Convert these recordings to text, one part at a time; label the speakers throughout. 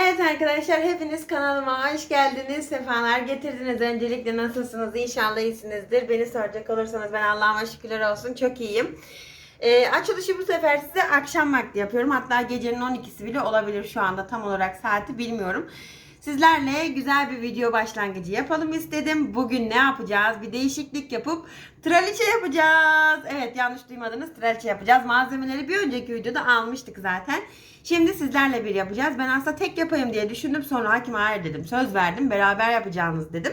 Speaker 1: Evet arkadaşlar hepiniz kanalıma hoş geldiniz. Sefalar getirdiniz. Öncelikle nasılsınız? İnşallah iyisinizdir. Beni soracak olursanız ben Allah'ıma şükürler olsun çok iyiyim. Ee, açılışı bu sefer size akşam vakti yapıyorum. Hatta gecenin 12'si bile olabilir şu anda tam olarak saati bilmiyorum. Sizlerle güzel bir video başlangıcı yapalım istedim. Bugün ne yapacağız? Bir değişiklik yapıp traliçe yapacağız. Evet yanlış duymadınız traliçe yapacağız. Malzemeleri bir önceki videoda almıştık zaten. Şimdi sizlerle bir yapacağız. Ben aslında tek yapayım diye düşündüm. Sonra hakim hayır dedim. Söz verdim. Beraber yapacağımız dedim.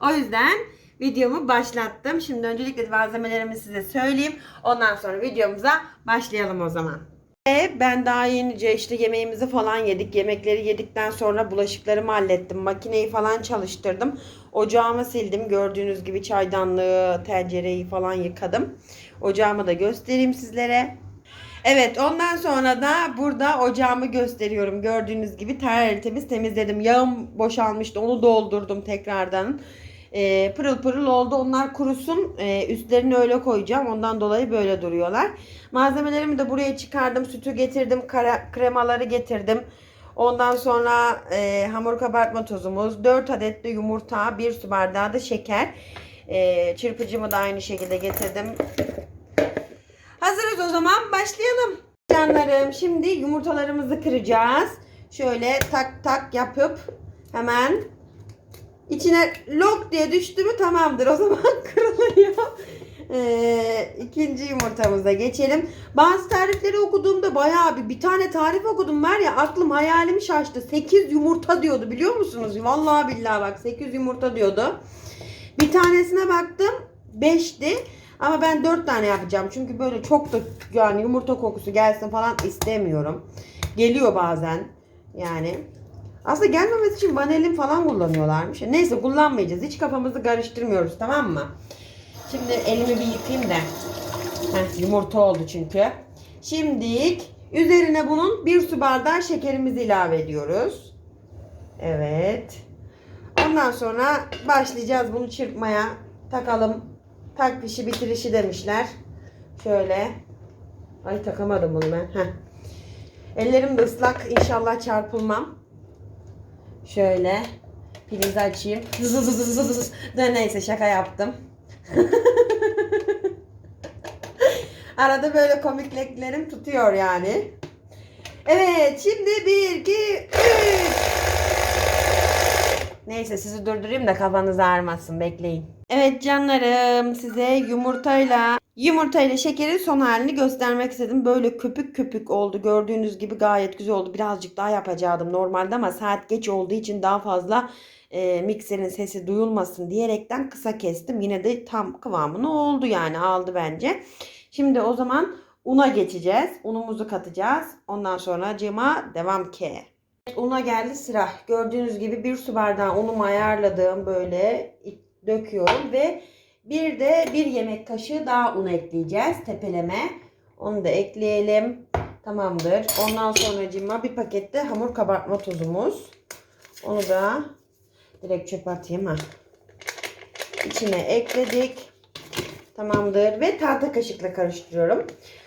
Speaker 1: O yüzden videomu başlattım. Şimdi öncelikle malzemelerimi size söyleyeyim. Ondan sonra videomuza başlayalım o zaman. Ve ben daha yenice işte yemeğimizi falan yedik. Yemekleri yedikten sonra bulaşıklarımı hallettim. Makineyi falan çalıştırdım. Ocağımı sildim. Gördüğünüz gibi çaydanlığı, tencereyi falan yıkadım. Ocağımı da göstereyim sizlere. Evet ondan sonra da burada ocağımı gösteriyorum. Gördüğünüz gibi tertemiz temizledim. Yağım boşalmıştı onu doldurdum tekrardan. Ee, pırıl pırıl oldu. Onlar kurusun. Ee, üstlerini öyle koyacağım. Ondan dolayı böyle duruyorlar. Malzemelerimi de buraya çıkardım. Sütü getirdim. Kara, kremaları getirdim. Ondan sonra e, hamur kabartma tozumuz, 4 adet de yumurta, 1 su bardağı da şeker. E, çırpıcımı da aynı şekilde getirdim. Hazırız o zaman başlayalım. Canlarım şimdi yumurtalarımızı kıracağız. Şöyle tak tak yapıp hemen içine lok diye düştü mü tamamdır o zaman kırılıyor. Ee, ikinci yumurtamıza geçelim. Bazı tarifleri okuduğumda bayağı bir bir tane tarif okudum var ya aklım hayalim şaştı. 8 yumurta diyordu biliyor musunuz? Vallahi billahi bak 8 yumurta diyordu. Bir tanesine baktım 5'ti. Ama ben 4 tane yapacağım. Çünkü böyle çok da yani yumurta kokusu gelsin falan istemiyorum. Geliyor bazen. Yani aslında gelmemesi için vanilin falan kullanıyorlarmış. Neyse kullanmayacağız. Hiç kafamızı karıştırmıyoruz tamam mı? Şimdi elimi bir yıkayayım da. Heh, yumurta oldu çünkü. Şimdi üzerine bunun bir su bardağı şekerimizi ilave ediyoruz. Evet. Ondan sonra başlayacağız bunu çırpmaya. Takalım. Tak pişi bitirişi demişler. Şöyle. Ay takamadım bunu ben. Heh. Ellerim de ıslak. İnşallah çarpılmam. Şöyle. Prizi açayım. Da neyse şaka yaptım. Arada böyle komikliklerim tutuyor yani. Evet şimdi bir, iki, üç. Neyse sizi durdurayım da kafanız ağrımasın bekleyin. Evet canlarım size yumurtayla yumurtayla şekerin son halini göstermek istedim. Böyle köpük köpük oldu. Gördüğünüz gibi gayet güzel oldu. Birazcık daha yapacaktım normalde ama saat geç olduğu için daha fazla e, mikserin sesi duyulmasın diyerekten kısa kestim. Yine de tam kıvamını oldu yani aldı bence. Şimdi o zaman una geçeceğiz. Unumuzu katacağız. Ondan sonra cıma devam ki. Una geldi sıra. Gördüğünüz gibi bir su bardağı unumu ayarladığım böyle döküyorum ve bir de bir yemek kaşığı daha un ekleyeceğiz tepeleme. Onu da ekleyelim. Tamamdır. Ondan sonra cima bir pakette hamur kabartma tozumuz. Onu da direkt çöpe atayım ha. İçine ekledik. Tamamdır. Ve tahta kaşıkla karıştırıyorum.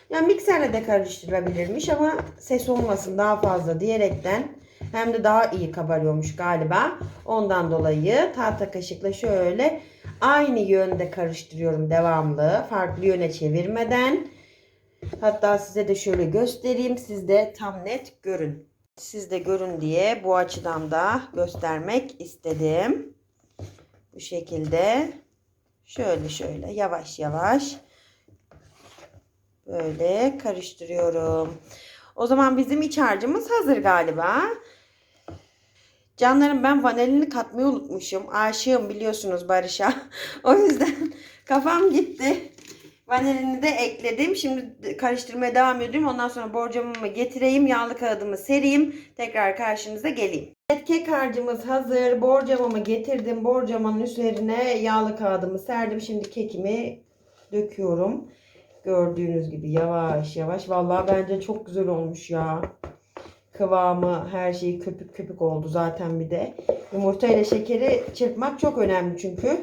Speaker 1: Yani mikserle de karıştırılabilirmiş ama ses olmasın daha fazla diyerekten hem de daha iyi kabarıyormuş galiba. Ondan dolayı tahta kaşıkla şöyle aynı yönde karıştırıyorum devamlı. Farklı yöne çevirmeden. Hatta size de şöyle göstereyim. Siz de tam net görün. Siz de görün diye bu açıdan da göstermek istedim. Bu şekilde şöyle şöyle yavaş yavaş böyle karıştırıyorum. O zaman bizim iç harcımız hazır galiba. Canlarım ben vanilini katmayı unutmuşum. Aşığım biliyorsunuz Barış'a. o yüzden kafam gitti. Vanilini de ekledim. Şimdi karıştırmaya devam ediyorum. Ondan sonra borcamımı getireyim. Yağlı kağıdımı sereyim. Tekrar karşınıza geleyim. Evet kek harcımız hazır. Borcamımı getirdim. Borcamın üzerine yağlı kağıdımı serdim. Şimdi kekimi döküyorum. Gördüğünüz gibi yavaş yavaş. Vallahi bence çok güzel olmuş ya kıvamı her şeyi köpük köpük oldu zaten bir de. Yumurta ile şekeri çırpmak çok önemli çünkü.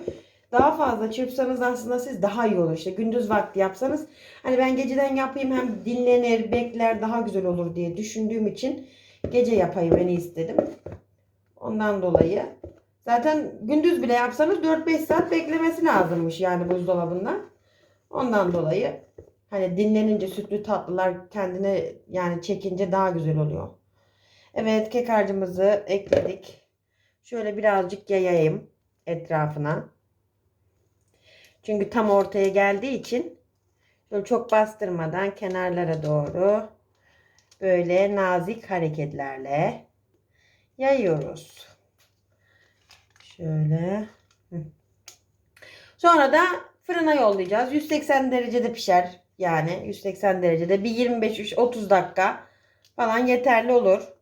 Speaker 1: Daha fazla çırpsanız aslında siz daha iyi olur. İşte gündüz vakti yapsanız hani ben geceden yapayım hem dinlenir, bekler daha güzel olur diye düşündüğüm için gece yapayım en istedim. Ondan dolayı. Zaten gündüz bile yapsanız 4-5 saat beklemesi lazımmış yani buzdolabında. Ondan dolayı hani dinlenince sütlü tatlılar kendine yani çekince daha güzel oluyor. Evet kek harcımızı ekledik. Şöyle birazcık yayayım etrafına. Çünkü tam ortaya geldiği için böyle çok bastırmadan kenarlara doğru böyle nazik hareketlerle yayıyoruz. Şöyle. Sonra da fırına yollayacağız. 180 derecede pişer. Yani 180 derecede bir 25-30 dakika falan yeterli olur.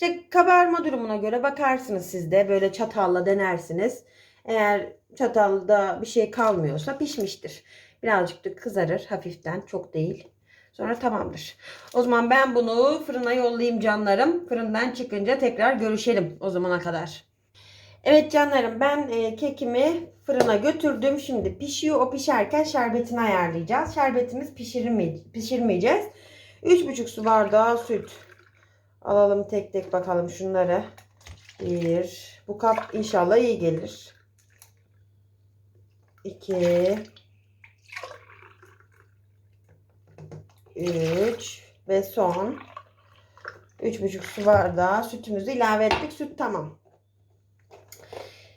Speaker 1: İşte kabarma durumuna göre bakarsınız siz de böyle çatalla denersiniz. Eğer çatalda bir şey kalmıyorsa pişmiştir. Birazcık da kızarır hafiften çok değil. Sonra tamamdır. O zaman ben bunu fırına yollayayım canlarım. Fırından çıkınca tekrar görüşelim o zamana kadar. Evet canlarım ben e, kekimi fırına götürdüm. Şimdi pişiyor. O pişerken şerbetini ayarlayacağız. Şerbetimiz pişirmeye, pişirmeyeceğiz. 3,5 su bardağı süt. Alalım tek tek bakalım şunları. Bir. Bu kap inşallah iyi gelir. 2 3 ve son 3,5 su bardağı sütümüzü ilave ettik. Süt tamam.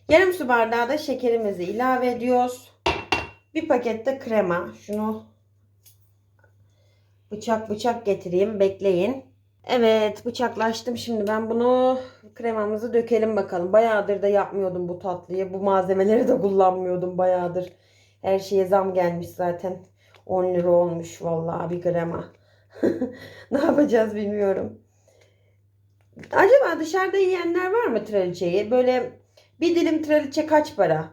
Speaker 1: Yarım su bardağı da şekerimizi ilave ediyoruz. Bir pakette krema. Şunu bıçak bıçak getireyim. Bekleyin. Evet bıçaklaştım. Şimdi ben bunu kremamızı dökelim bakalım. Bayağıdır da yapmıyordum bu tatlıyı. Bu malzemeleri de kullanmıyordum bayağıdır. Her şeye zam gelmiş zaten. 10 lira olmuş vallahi bir krema. ne yapacağız bilmiyorum. Acaba dışarıda yiyenler var mı traliçeyi? Böyle bir dilim traliçe kaç para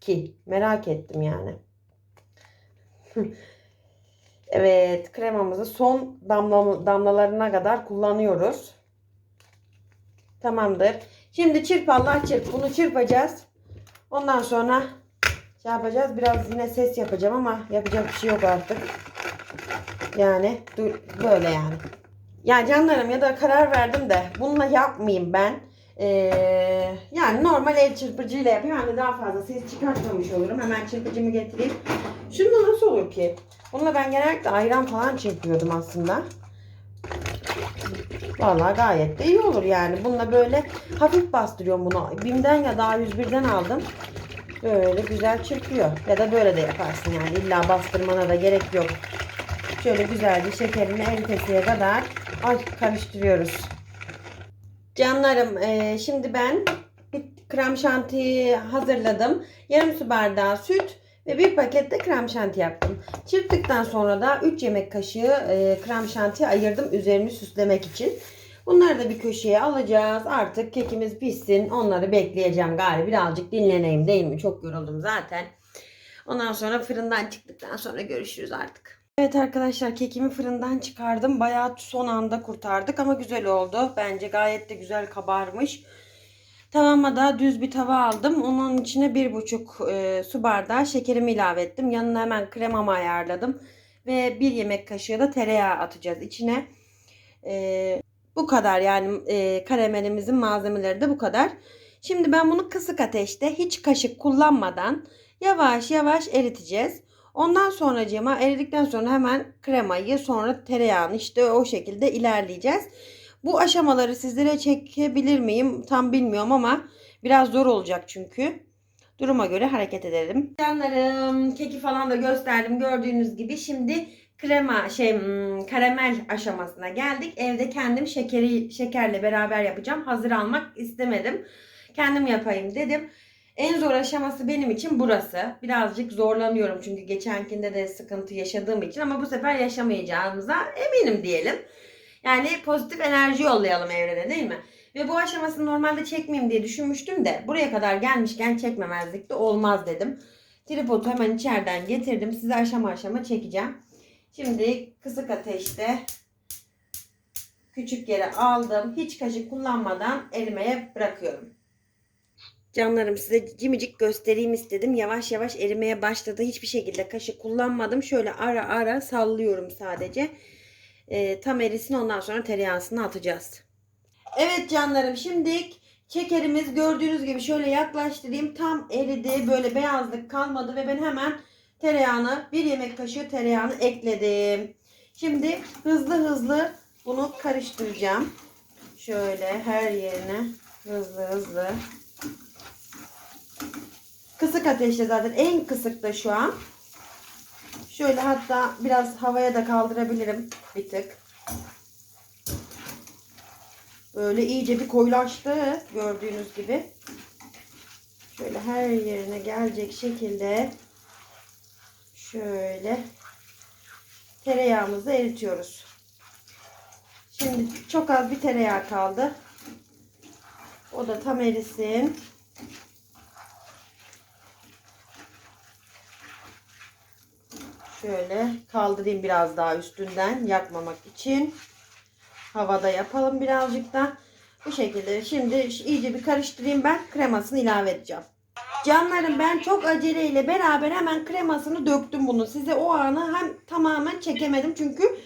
Speaker 1: ki? Merak ettim yani. evet kremamızı son damla, damlalarına kadar kullanıyoruz. Tamamdır. Şimdi çırp Allah çırp. Bunu çırpacağız. Ondan sonra şey yapacağız. Biraz yine ses yapacağım ama yapacak bir şey yok artık. Yani dur, böyle yani. Ya canlarım ya da karar verdim de bununla yapmayayım ben. Ee, yani normal el çırpıcıyla yapayım. Hani daha fazla ses çıkartmamış olurum. Hemen çırpıcımı getireyim. Şunda nasıl olur ki? Bununla ben genellikle ayran falan çırpıyordum aslında. Vallahi gayet de iyi olur yani. Bununla böyle hafif bastırıyorum bunu. Bim'den ya daha 101'den aldım. Böyle güzel çırpıyor. Ya da böyle de yaparsın yani. İlla bastırmana da gerek yok. Şöyle güzelce şekerini eritesiye kadar ay, karıştırıyoruz. Canlarım e, şimdi ben bir krem şanti hazırladım. Yarım su bardağı süt ve bir paket de krem şanti yaptım. Çırptıktan sonra da 3 yemek kaşığı e, krem şanti ayırdım üzerini süslemek için. Bunları da bir köşeye alacağız. Artık kekimiz pişsin. Onları bekleyeceğim galiba. Birazcık dinleneyim değil mi? Çok yoruldum zaten. Ondan sonra fırından çıktıktan sonra görüşürüz artık. Evet arkadaşlar kekimi fırından çıkardım. Bayağı son anda kurtardık ama güzel oldu. Bence gayet de güzel kabarmış. Tavama da düz bir tava aldım. Onun içine bir buçuk e, su bardağı şekerimi ilave ettim. Yanına hemen kremamı ayarladım. Ve bir yemek kaşığı da tereyağı atacağız içine. E, bu kadar yani e, karamelimizin malzemeleri de bu kadar. Şimdi ben bunu kısık ateşte hiç kaşık kullanmadan yavaş yavaş eriteceğiz. Ondan sonra cema eridikten sonra hemen kremayı sonra tereyağını işte o şekilde ilerleyeceğiz. Bu aşamaları sizlere çekebilir miyim tam bilmiyorum ama biraz zor olacak çünkü. Duruma göre hareket edelim. Canlarım keki falan da gösterdim gördüğünüz gibi. Şimdi krema şey hmm, karamel aşamasına geldik. Evde kendim şekeri şekerle beraber yapacağım. Hazır almak istemedim. Kendim yapayım dedim. En zor aşaması benim için burası. Birazcık zorlanıyorum çünkü geçenkinde de sıkıntı yaşadığım için ama bu sefer yaşamayacağımıza eminim diyelim. Yani pozitif enerji yollayalım evrene değil mi? Ve bu aşamasını normalde çekmeyeyim diye düşünmüştüm de buraya kadar gelmişken çekmemezlik de olmaz dedim. Tripodu hemen içeriden getirdim. Size aşama aşama çekeceğim. Şimdi kısık ateşte küçük yere aldım. Hiç kaşık kullanmadan erimeye bırakıyorum. Canlarım size cimicik göstereyim istedim. Yavaş yavaş erimeye başladı. Hiçbir şekilde kaşık kullanmadım. Şöyle ara ara sallıyorum sadece. Ee, tam erisin ondan sonra tereyağısını atacağız. Evet canlarım şimdi şekerimiz gördüğünüz gibi şöyle yaklaştırayım. Tam eridi böyle beyazlık kalmadı ve ben hemen tereyağını bir yemek kaşığı tereyağını ekledim. Şimdi hızlı hızlı bunu karıştıracağım. Şöyle her yerine hızlı hızlı. Kısık ateşte zaten en kısık da şu an. Şöyle hatta biraz havaya da kaldırabilirim bir tık. Böyle iyice bir koyulaştı gördüğünüz gibi. Şöyle her yerine gelecek şekilde şöyle tereyağımızı eritiyoruz. Şimdi çok az bir tereyağı kaldı. O da tam erisin. Şöyle kaldırayım biraz daha üstünden yakmamak için. Havada yapalım birazcık da. Bu şekilde şimdi iyice bir karıştırayım ben kremasını ilave edeceğim. Canlarım ben çok aceleyle beraber hemen kremasını döktüm bunu. Size o anı hem tamamen çekemedim çünkü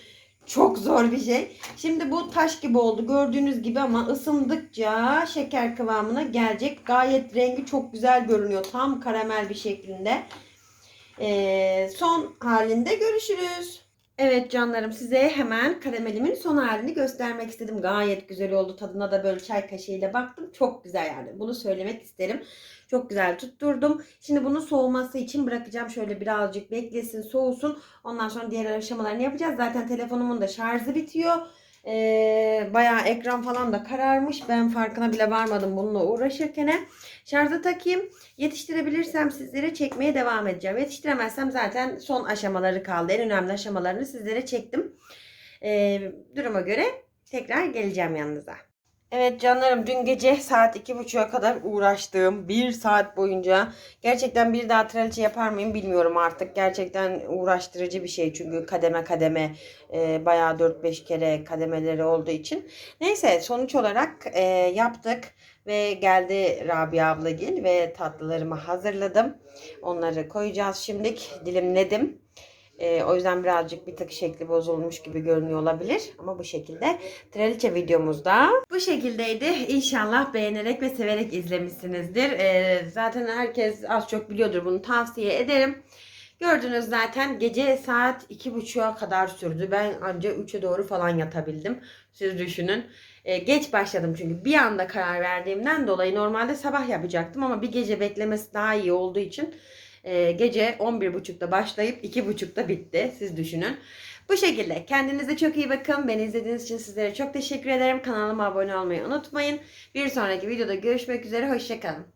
Speaker 1: çok zor bir şey. Şimdi bu taş gibi oldu gördüğünüz gibi ama ısındıkça şeker kıvamına gelecek. Gayet rengi çok güzel görünüyor. Tam karamel bir şeklinde. Ee, son halinde görüşürüz. Evet canlarım size hemen karamelimin son halini göstermek istedim. Gayet güzel oldu. Tadına da böyle çay kaşığıyla baktım. Çok güzel yani. Bunu söylemek isterim. Çok güzel tutturdum. Şimdi bunu soğuması için bırakacağım. Şöyle birazcık beklesin, soğusun. Ondan sonra diğer aşamalarını yapacağız. Zaten telefonumun da şarjı bitiyor. Ee, bayağı ekran falan da kararmış. Ben farkına bile varmadım bununla uğraşırken. Şarja takayım. Yetiştirebilirsem sizlere çekmeye devam edeceğim. Yetiştiremezsem zaten son aşamaları kaldı. En önemli aşamalarını sizlere çektim. Ee, duruma göre tekrar geleceğim yanınıza. Evet canlarım dün gece saat iki buçuğa kadar uğraştığım bir saat boyunca gerçekten bir daha traliçe yapar mıyım bilmiyorum artık. Gerçekten uğraştırıcı bir şey çünkü kademe kademe e, bayağı 4-5 kere kademeleri olduğu için. Neyse sonuç olarak e, yaptık ve geldi Rabia ablagil ve tatlılarımı hazırladım. Onları koyacağız şimdilik dilimledim. Ee, o yüzden birazcık bir tık şekli bozulmuş gibi görünüyor olabilir. Ama bu şekilde Traliçe videomuzda bu şekildeydi. İnşallah beğenerek ve severek izlemişsinizdir. Ee, zaten herkes az çok biliyordur bunu tavsiye ederim. Gördünüz zaten gece saat 2.30'a kadar sürdü. Ben ancak 3'e doğru falan yatabildim. Siz düşünün. Ee, geç başladım çünkü bir anda karar verdiğimden dolayı normalde sabah yapacaktım ama bir gece beklemesi daha iyi olduğu için e, gece 11.30'da başlayıp 2.30'da bitti. Siz düşünün. Bu şekilde. Kendinize çok iyi bakın. Beni izlediğiniz için sizlere çok teşekkür ederim. Kanalıma abone olmayı unutmayın. Bir sonraki videoda görüşmek üzere. Hoşçakalın.